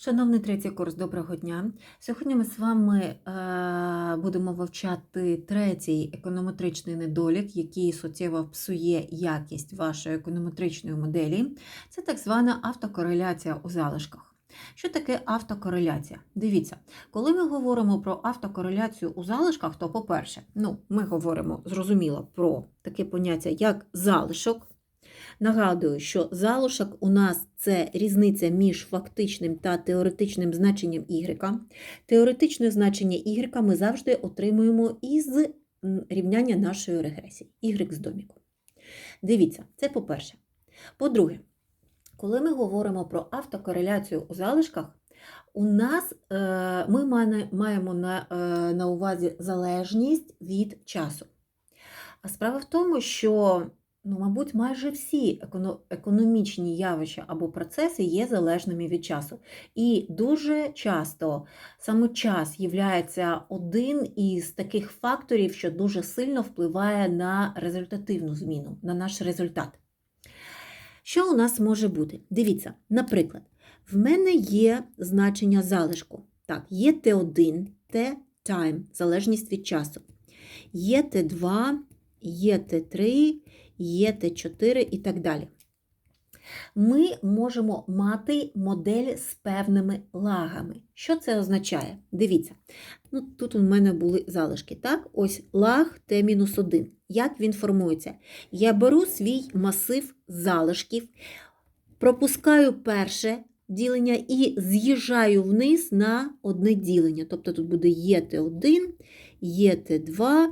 Шановний третій курс, доброго дня. Сьогодні ми з вами е, будемо вивчати третій економетричний недолік, який суттєво псує якість вашої економетричної моделі. Це так звана автокореляція у залишках. Що таке автокореляція? Дивіться, коли ми говоримо про автокореляцію у залишках, то, по-перше, ну, ми говоримо зрозуміло про таке поняття, як залишок. Нагадую, що залишок у нас це різниця між фактичним та теоретичним значенням y. Теоретичне значення y ми завжди отримуємо із рівняння нашої регресії y з доміку. Дивіться, це по-перше. По-друге, коли ми говоримо про автокореляцію у залишках, у нас е, ми маємо на, е, на увазі залежність від часу. А справа в тому, що ну, мабуть, майже всі економічні явища або процеси є залежними від часу. І дуже часто саме час є один із таких факторів, що дуже сильно впливає на результативну зміну, на наш результат. Що у нас може бути? Дивіться, наприклад, в мене є значення залишку. Так, є Т1, Т time, залежність від часу. Є Т2, є Т3, є Т4 і так далі. Ми можемо мати модель з певними лагами. Що це означає? Дивіться, ну, тут у мене були залишки. Так? Ось лаг Т-1. Як він формується? Я беру свій масив залишків, пропускаю перше ділення і з'їжджаю вниз на одне ділення. Тобто тут буде ЄТ1, ЄТ2,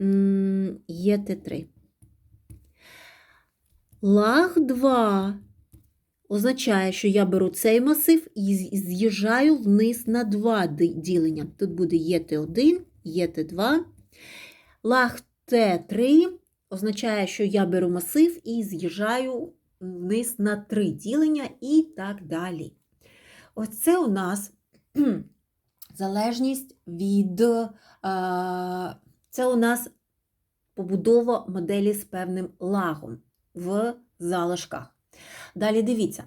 м, ЄТ3. Лаг 2 означає, що я беру цей масив і з'їжджаю вниз на два ділення. Тут буде ЄТ1, ЄТ2. Лаг Т3 означає, що я беру масив і з'їжджаю вниз на три ділення і так далі. Ось це у нас залежність від. е, Це у нас побудова моделі з певним лагом в залишках. Далі дивіться,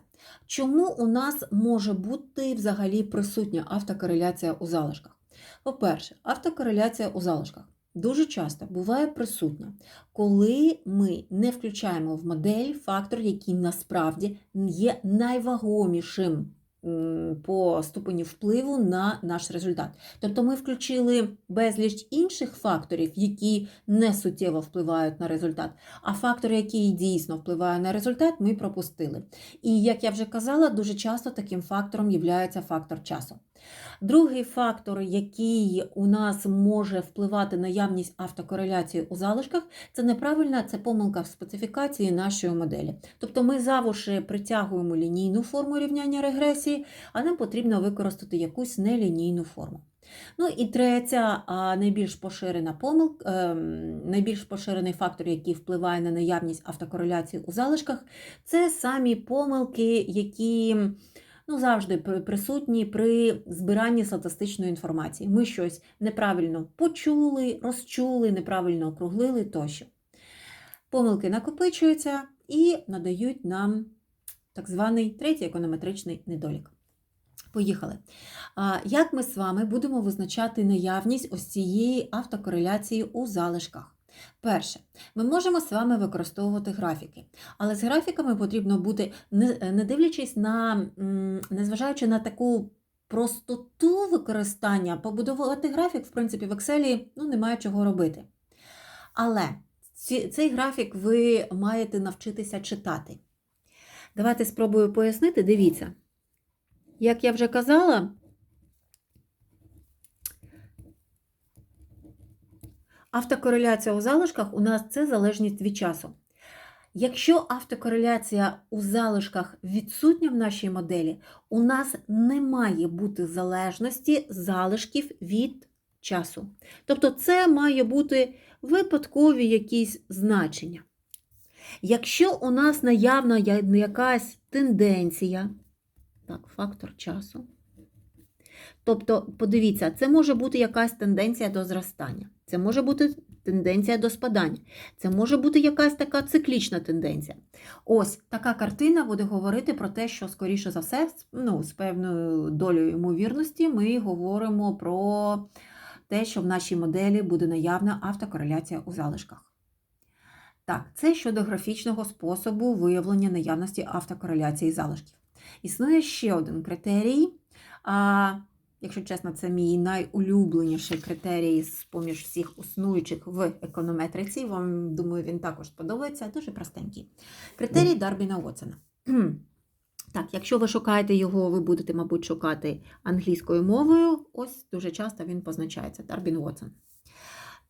чому у нас може бути взагалі присутня автокореляція у залишках? По-перше, автокореляція у залишках дуже часто буває присутня, коли ми не включаємо в модель фактор, який насправді є найвагомішим по ступені впливу на наш результат. Тобто ми включили безліч інших факторів, які не суттєво впливають на результат, а фактори, який дійсно впливає на результат, ми пропустили. І як я вже казала, дуже часто таким фактором є фактор часу. Другий фактор, який у нас може впливати на явність автокореляції у залишках, це неправильна це помилка в специфікації нашої моделі. Тобто ми завуші притягуємо лінійну форму рівняння регресії, а нам потрібно використати якусь нелінійну форму. Ну і третя, найбільш поширена помилка, ем, найбільш поширений фактор, який впливає на наявність автокореляції у залишках, це самі помилки, які ну, завжди присутні при збиранні статистичної інформації. Ми щось неправильно почули, розчули, неправильно округлили тощо. Помилки накопичуються і надають нам так званий третій економетричний недолік. Поїхали. Як ми з вами будемо визначати наявність ось цієї автокореляції у залишках? Перше, ми можемо з вами використовувати графіки, але з графіками потрібно бути, не, дивлячись на, незважаючи на таку простоту використання, побудувати графік, в принципі, в Excel ну, немає чого робити. Але цей графік ви маєте навчитися читати. Давайте спробую пояснити. Дивіться. Як я вже казала, автокореляція у залишках у нас це залежність від часу. Якщо автокореляція у залишках відсутня в нашій моделі, у нас не має бути залежності залишків від часу. Тобто це має бути випадкові якісь значення. Якщо у нас наявна якась тенденція, так, фактор часу. Тобто, подивіться, це може бути якась тенденція до зростання. Це може бути тенденція до спадання. Це може бути якась така циклічна тенденція. Ось така картина буде говорити про те, що, скоріше за все, ну, з певною долею ймовірності, ми говоримо про те, що в нашій моделі буде наявна автокореляція у залишках. Так, це щодо графічного способу виявлення наявності автокореляції залишків. Існує ще один критерій. Якщо чесно, це мій найулюбленіший критерій з поміж всіх існуючих в економетриці. Вам, думаю, він також сподобається. Дуже простенький. Критерій Дарбіна Уотсона. Так, якщо ви шукаєте його, ви будете, мабуть, шукати англійською мовою. Ось дуже часто він позначається Дарбін Уотсон.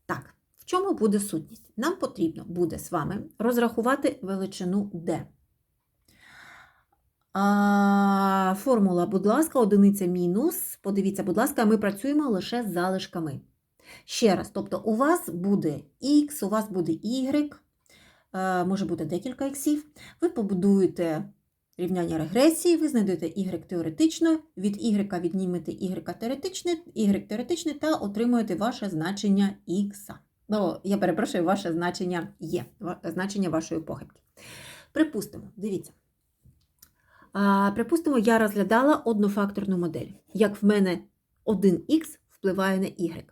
Так, в чому буде сутність? Нам потрібно буде з вами розрахувати величину D. А, формула, будь ласка, одиниця мінус. Подивіться, будь ласка, ми працюємо лише з залишками. Ще раз, тобто у вас буде X, у вас буде Y, е, може бути декілька іксів. Ви побудуєте рівняння регресії, ви знайдете y теоретично, від y віднімете y теоретичне, y теоретичне та отримуєте ваше значення x. Ну, я перепрошую, ваше значення є, значення вашої похибки. Припустимо, дивіться. Припустимо, я розглядала однофакторну модель. Як в мене 1х впливає на y.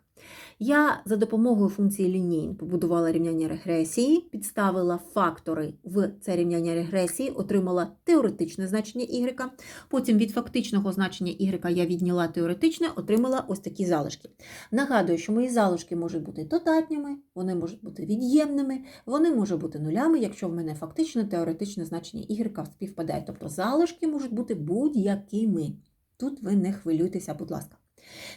Я за допомогою функції лінійн побудувала рівняння регресії, підставила фактори в це рівняння регресії, отримала теоретичне значення y. Потім від фактичного значення y я відняла теоретичне, отримала ось такі залишки. Нагадую, що мої залишки можуть бути додатніми, вони можуть бути від'ємними, вони можуть бути нулями, якщо в мене фактичне теоретичне значення y співпадає. Тобто залишки можуть бути будь-якими. Тут ви не хвилюйтеся, будь ласка.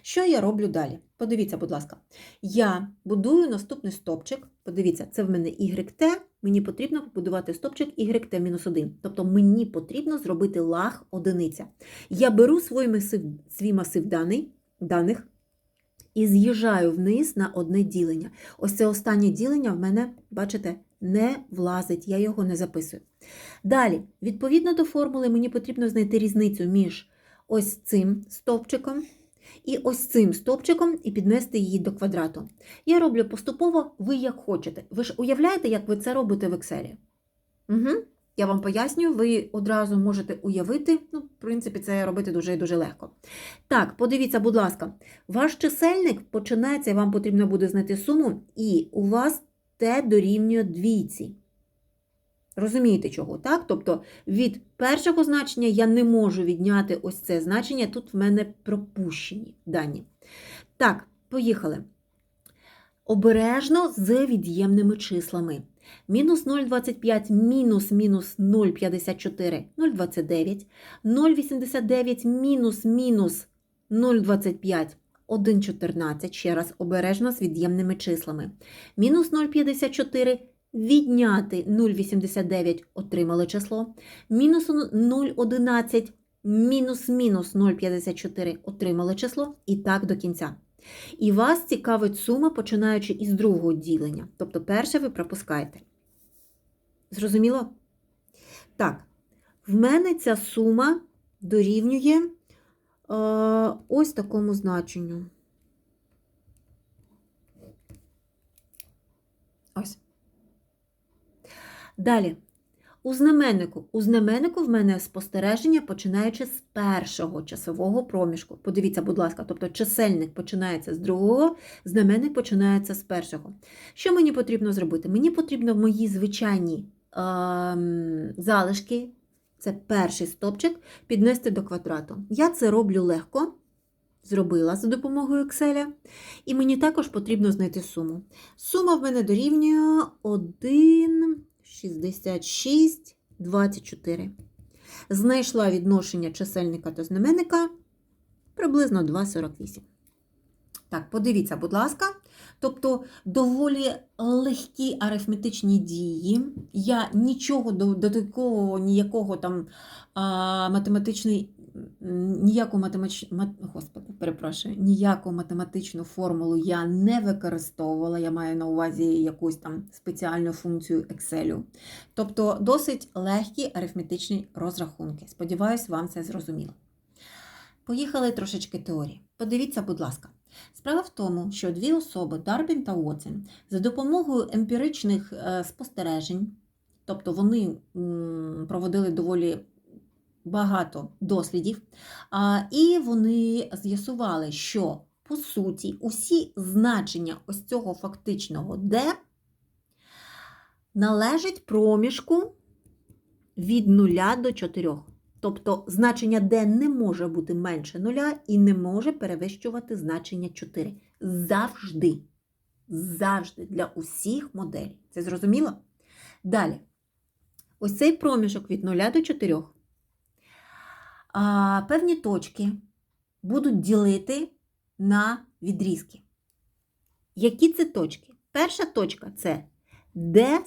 Що я роблю далі? Подивіться, будь ласка. Я будую наступний стопчик. Подивіться, це в мене YT. Мені потрібно побудувати стопчик YT-1. Тобто мені потрібно зробити лаг одиниця. Я беру свій масив, свій масив даний, даних і з'їжджаю вниз на одне ділення. Ось це останнє ділення в мене, бачите, не влазить, я його не записую. Далі, відповідно до формули, мені потрібно знайти різницю між ось цим стовпчиком і ось цим стовпчиком і піднести її до квадрату. Я роблю поступово, ви як хочете. Ви ж уявляєте, як ви це робите в Excel? Угу. Я вам пояснюю, ви одразу можете уявити, ну, в принципі, це робити дуже і дуже легко. Так, подивіться, будь ласка, ваш чисельник починається, вам потрібно буде знайти суму, і у вас те дорівнює двійці. Розумієте чого, так? Тобто від першого значення я не можу відняти ось це значення, тут в мене пропущені дані. Так, поїхали. Обережно з від'ємними числами. Мінус 0,25 мінус мінус 0,54 0,29, 0,89 мінус мінус 0,25 1,14, ще раз обережно з від'ємними числами. Мінус 0,54 відняти 0,89 отримали число. Мінус 0,11 мінус мінус 0,54 отримали число. І так до кінця. І вас цікавить сума, починаючи із другого ділення. Тобто перше ви пропускаєте. Зрозуміло? Так, в мене ця сума дорівнює е, ось такому значенню. Ось. Далі. У знаменнику. У знаменнику в мене спостереження починаючи з першого часового проміжку. Подивіться, будь ласка, тобто чисельник починається з другого, знаменник починається з першого. Що мені потрібно зробити? Мені потрібно в мої звичайні ем, залишки, це перший стопчик, піднести до квадрату. Я це роблю легко. Зробила за допомогою Excel. І мені також потрібно знайти суму. Сума в мене дорівнює 1. 66, 24. Знайшла відношення чисельника до знаменника приблизно 2,48. Так, подивіться, будь ласка. Тобто доволі легкі арифметичні дії. Я нічого додаткового, ніякого там а, математичний, ніяку матемач... мат... Господи, перепрошую, ніяку математичну формулу я не використовувала. Я маю на увазі якусь там спеціальну функцію Excel. Тобто досить легкі арифметичні розрахунки. Сподіваюсь, вам це зрозуміло. Поїхали трошечки теорії. Подивіться, будь ласка. Справа в тому, що дві особи, Дарбін та Уотсон, за допомогою емпіричних е, спостережень, тобто вони проводили доволі багато дослідів, і вони з'ясували, що по суті усі значення ось цього фактичного D належать проміжку від 0 до 4. Тобто значення D не може бути менше 0 і не може перевищувати значення 4. Завжди. Завжди для усіх моделей. Це зрозуміло? Далі. Ось цей проміжок від 0 до 4. Певні точки будуть ділити на відрізки. Які це точки? Перша точка це D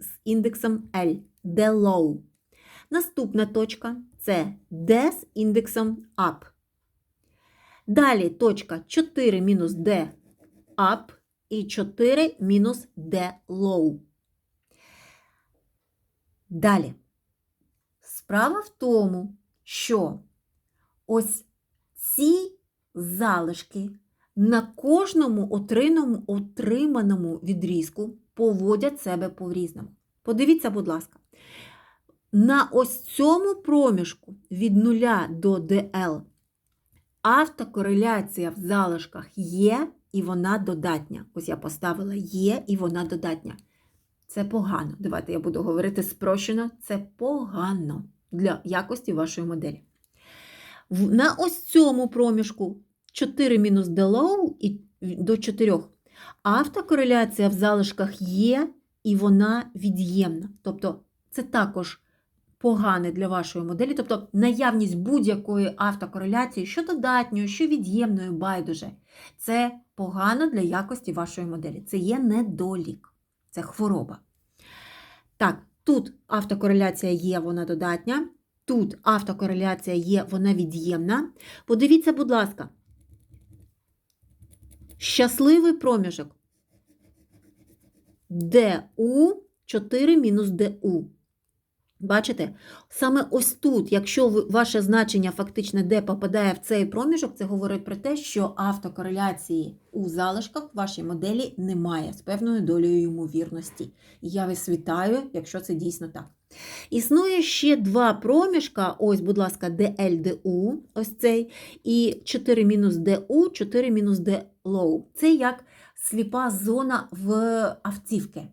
з індексом L, D low. Наступна точка це D з індексом up. Далі точка 4 мінус D up і 4 мінус D low. Далі. Справа в тому, що ось ці залишки на кожному отриманому відрізку поводять себе по-різному. Подивіться, будь ласка, на ось цьому проміжку від 0 до DL автокореляція в залишках є і вона додатня. Ось я поставила є і вона додатня. Це погано. Давайте я буду говорити спрощено. Це погано для якості вашої моделі. На ось цьому проміжку 4 мінус DLOW і до 4 автокореляція в залишках є і вона від'ємна. Тобто це також погане для вашої моделі, тобто наявність будь-якої автокореляції, що додатньої, що від'ємної, байдуже. Це погано для якості вашої моделі. Це є недолік, це хвороба. Так, тут автокореляція є, вона додатня. Тут автокореляція є, вона від'ємна. Подивіться, будь ласка, щасливий проміжок ДУ 4 мінус DU. Бачите? Саме ось тут, якщо ваше значення фактичне D попадає в цей проміжок, це говорить про те, що автокореляції у залишках в вашій моделі немає з певною долею ймовірності. Я вас вітаю, якщо це дійсно так. Існує ще два проміжка, ось, будь ласка, DL-DU, ось цей, і 4-DU, 4 мінус DLOW. Це як сліпа зона в автівки.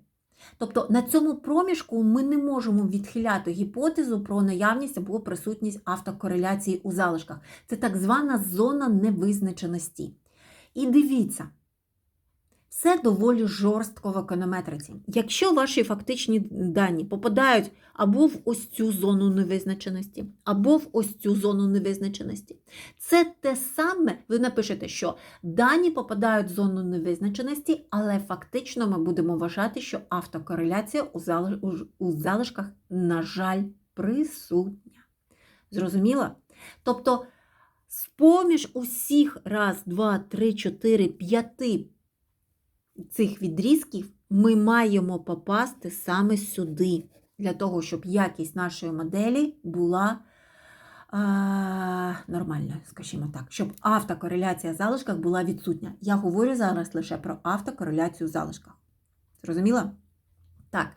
Тобто на цьому проміжку ми не можемо відхиляти гіпотезу про наявність або присутність автокореляції у залишках. Це так звана зона невизначеності. І дивіться, все доволі жорстко в економетриці. Якщо ваші фактичні дані попадають або в ось цю зону невизначеності, або в ось цю зону невизначеності, це те саме, ви напишете, що дані попадають в зону невизначеності, але фактично ми будемо вважати, що автокореляція у залишках, на жаль, присутня. Зрозуміло? Тобто, з-поміж усіх раз, два, три, чотири, п'яти цих відрізків ми маємо попасти саме сюди, для того, щоб якість нашої моделі була а, нормальною, скажімо так, щоб автокореляція в залишках була відсутня. Я говорю зараз лише про автокореляцію в залишках. Зрозуміла? Так.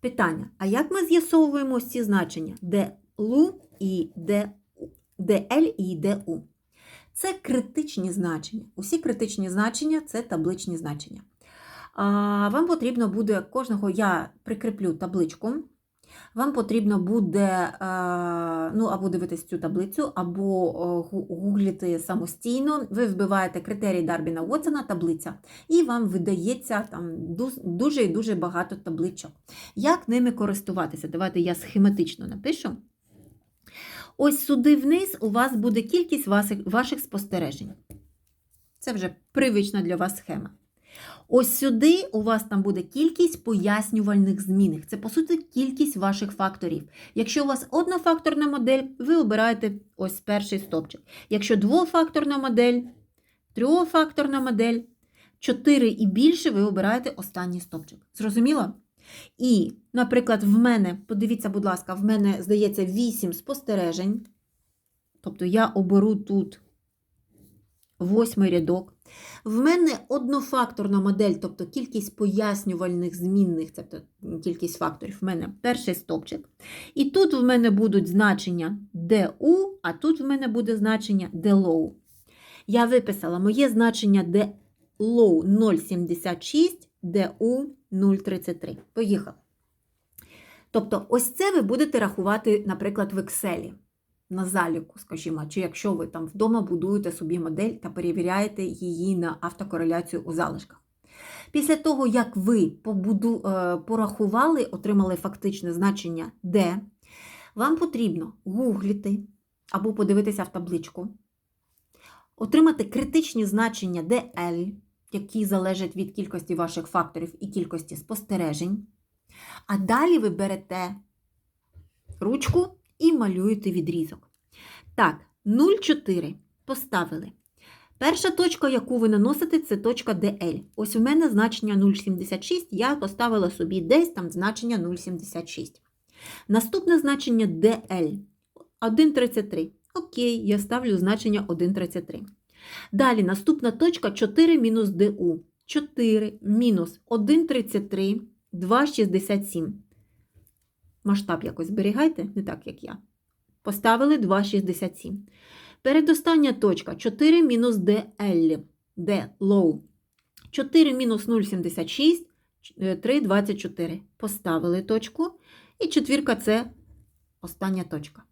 Питання: а як ми з'ясовуємо ці значення DLU і DL і DU? Це критичні значення. Усі критичні значення це табличні значення. А, Вам потрібно буде кожного, я прикріплю табличку. Вам потрібно буде е, ну, або дивитись цю таблицю, або гуглити самостійно. Ви вбиваєте критерії Дарбіна Уотсона, таблиця, і вам видається там дуже і дуже багато табличок. Як ними користуватися? Давайте я схематично напишу. Ось сюди вниз у вас буде кількість ваших, спостережень. Це вже привична для вас схема. Ось сюди у вас там буде кількість пояснювальних змінних. Це, по суті, кількість ваших факторів. Якщо у вас однофакторна модель, ви обираєте ось перший стопчик. Якщо двофакторна модель, трьохфакторна модель, 4 і більше, ви обираєте останній стопчик. Зрозуміло? І, наприклад, в мене, подивіться, будь ласка, в мене, здається, 8 спостережень. Тобто я оберу тут восьмий рядок. В мене однофакторна модель, тобто кількість пояснювальних змінних, тобто кількість факторів, в мене перший стопчик. І тут в мене будуть значення DU, а тут в мене буде значення DLOW. Я виписала моє значення DLOW 0,76, DU 0,33. Поїхали. Тобто, ось це ви будете рахувати, наприклад, в Excel на заліку, скажімо, чи якщо ви там вдома будуєте собі модель та перевіряєте її на автокореляцію у залишках. Після того, як ви побуду, е, порахували, отримали фактичне значення D, вам потрібно гугліти або подивитися в табличку, отримати критичні значення DL, які залежать від кількості ваших факторів і кількості спостережень. А далі ви берете ручку і малюєте відрізок. Так, 0,4 поставили. Перша точка, яку ви наносите, це точка DL. Ось у мене значення 0,76, я поставила собі десь там значення 0,76. Наступне значення DL 1,33. Окей, я ставлю значення 1,33. Далі наступна точка 4 мінус DU. 4 мінус 1,33, 2,67. Масштаб якось зберігайте, не так, як я. Поставили 2,67. Передостання точка 4 мінус DL. D low. 4 мінус 0,76, 3,24. Поставили точку. І четвірка це остання точка.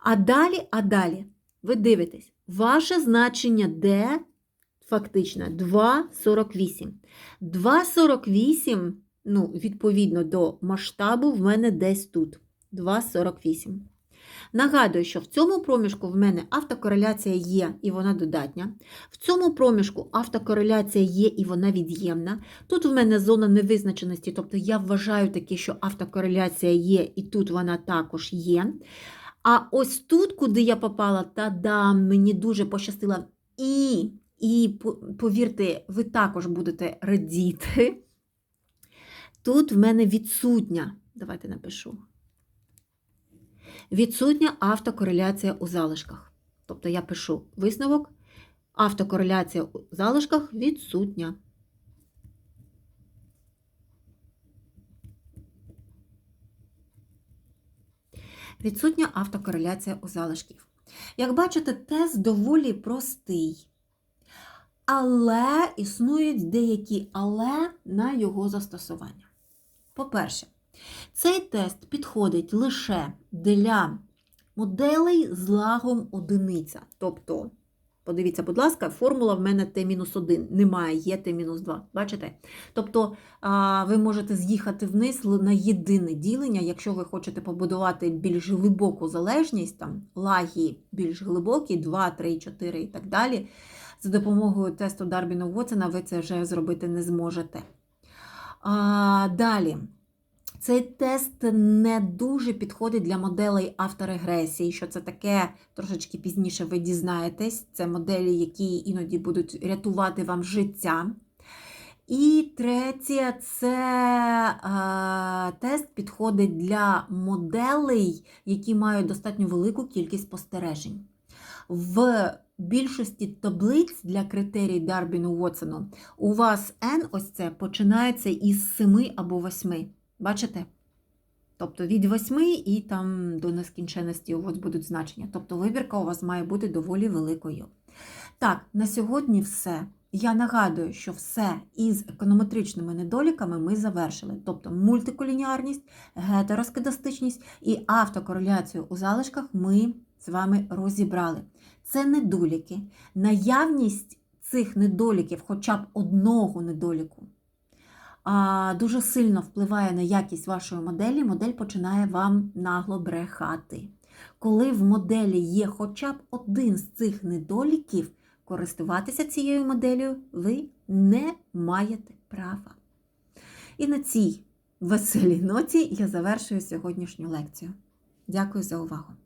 А далі, а далі, ви дивитесь, ваше значення D фактично 2,48. 2,48 ну, відповідно до масштабу, в мене десь тут 2,48. Нагадую, що в цьому проміжку в мене автокореляція є і вона додатня. В цьому проміжку автокореляція є і вона від'ємна. Тут в мене зона невизначеності, тобто я вважаю таки, що автокореляція є, і тут вона також є. А ось тут, куди я попала, та-дам, мені дуже пощастило. І, і повірте, ви також будете радіти. Тут в мене відсутня, давайте напишу. Відсутня автокореляція у залишках. Тобто я пишу висновок, автокореляція у залишках відсутня. Відсутня автокореляція у залишків. Як бачите, тест доволі простий. Але існують деякі але на його застосування. По-перше, цей тест підходить лише для моделей з лагом одиниця. Тобто, подивіться, будь ласка, формула в мене Т-1, немає, є Т-2. Бачите? Тобто, ви можете з'їхати вниз на єдине ділення, якщо ви хочете побудувати більш глибоку залежність, там лаги більш глибокі, 2, 3, 4 і так далі. За допомогою тесту Дарбіна Уотсона ви це вже зробити не зможете. А, Далі. Цей тест не дуже підходить для моделей авторегресії. Що це таке, трошечки пізніше ви дізнаєтесь. Це моделі, які іноді будуть рятувати вам життя. І третє, це е, тест підходить для моделей, які мають достатньо велику кількість спостережень. В більшості таблиць для критерій Дарбіну Уотсону у вас N ось це починається із 7 або 8. Бачите? Тобто від 8 і там до нескінченності у вас будуть значення. Тобто вибірка у вас має бути доволі великою. Так, на сьогодні все. Я нагадую, що все із економетричними недоліками ми завершили. Тобто мультиколініарність, гетероскедастичність і автокореляцію у залишках ми з вами розібрали. Це недоліки. Наявність цих недоліків, хоча б одного недоліку, дуже сильно впливає на якість вашої моделі, модель починає вам нагло брехати. Коли в моделі є хоча б один з цих недоліків, користуватися цією моделлю ви не маєте права. І на цій веселій ноті я завершую сьогоднішню лекцію. Дякую за увагу!